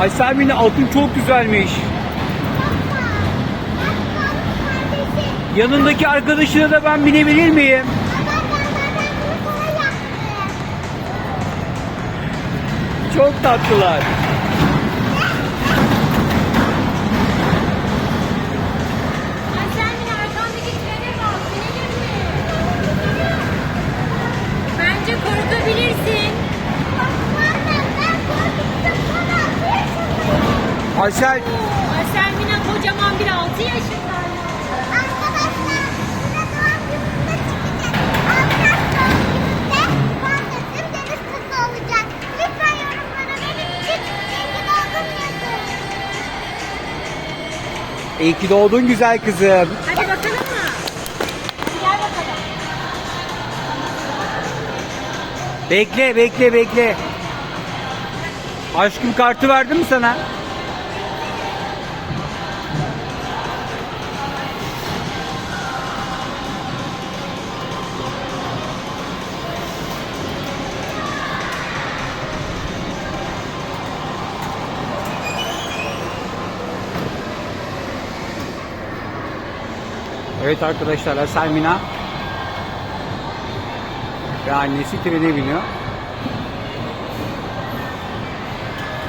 Ay Selmin atın çok güzelmiş. Yanındaki arkadaşına da ben binebilir miyim? Çok tatlılar. Aysel Ay sen yine kocaman bir 6 yaşında. Lütfen yorumlara benim için zengin oldum yazın. iyi ki doğdun güzel kızım. Hadi bakalım mı? Hadi gel bakalım. Bekle bekle bekle. Aşkım kartı verdim mi sana? Evet arkadaşlar Asel Mina ve annesi trene biniyor.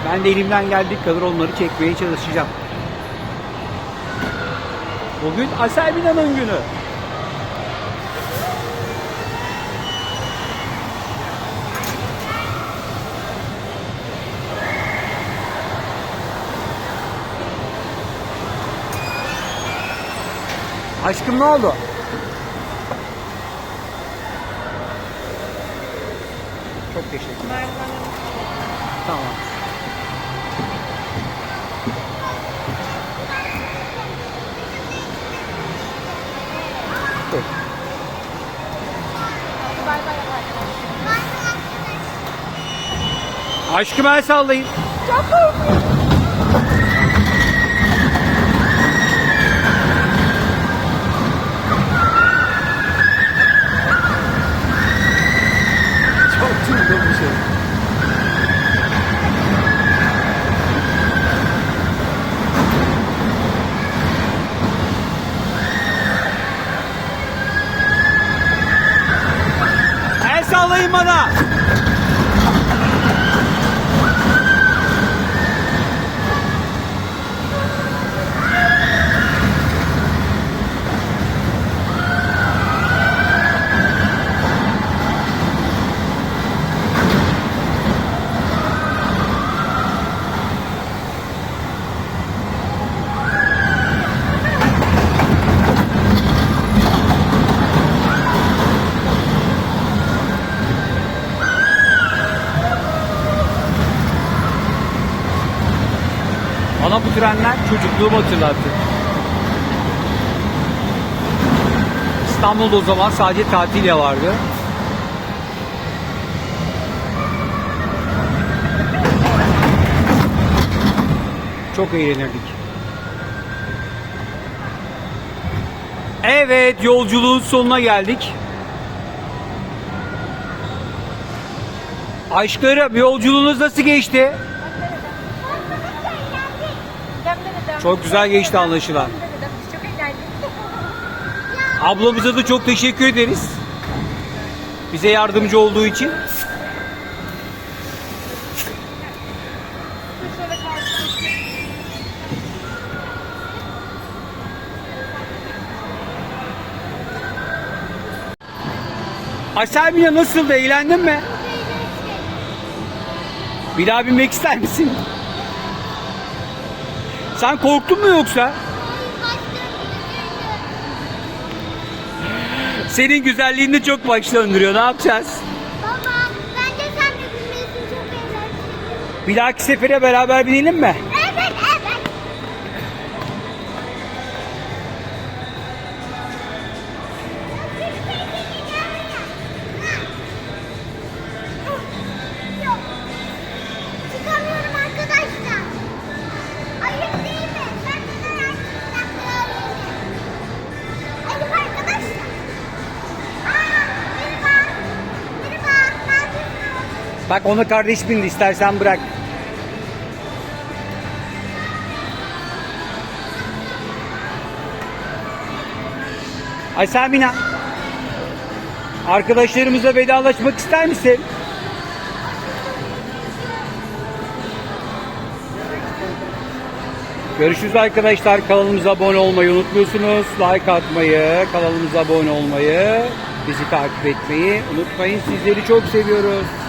Ben de elimden geldiği kadar onları çekmeye çalışacağım. Bugün Asel Mina'nın günü. Aşkım ne oldu? Çok teşekkür Tamam. Aşkım el sallayın. Çok El sallayın bana. Bana bu trenler çocukluğumu hatırlattı. İstanbul'da o zaman sadece tatil ya vardı. Çok eğlenirdik. Evet, yolculuğun sonuna geldik. Aşklarım, yolculuğunuz nasıl geçti? Çok güzel geçti anlaşılan. Çok. Ablamıza da çok teşekkür ederiz. Bize yardımcı olduğu için. Aselmina nasıldı? Eğlendin mi? Bir daha binmek ister misin? Sen korktun mu yoksa? Senin güzelliğin de çok baş döndürüyor. Ne yapacağız? Baba, bence sen de bilmesin çok eğlenceli. Bir dahaki sefere beraber binelim mi? Bak onu kardeş bindi istersen bırak. Ay sen Mina. Arkadaşlarımıza vedalaşmak ister misin? Görüşürüz arkadaşlar. Kanalımıza abone olmayı unutmuyorsunuz. Like atmayı, kanalımıza abone olmayı, bizi takip etmeyi unutmayın. Sizleri çok seviyoruz.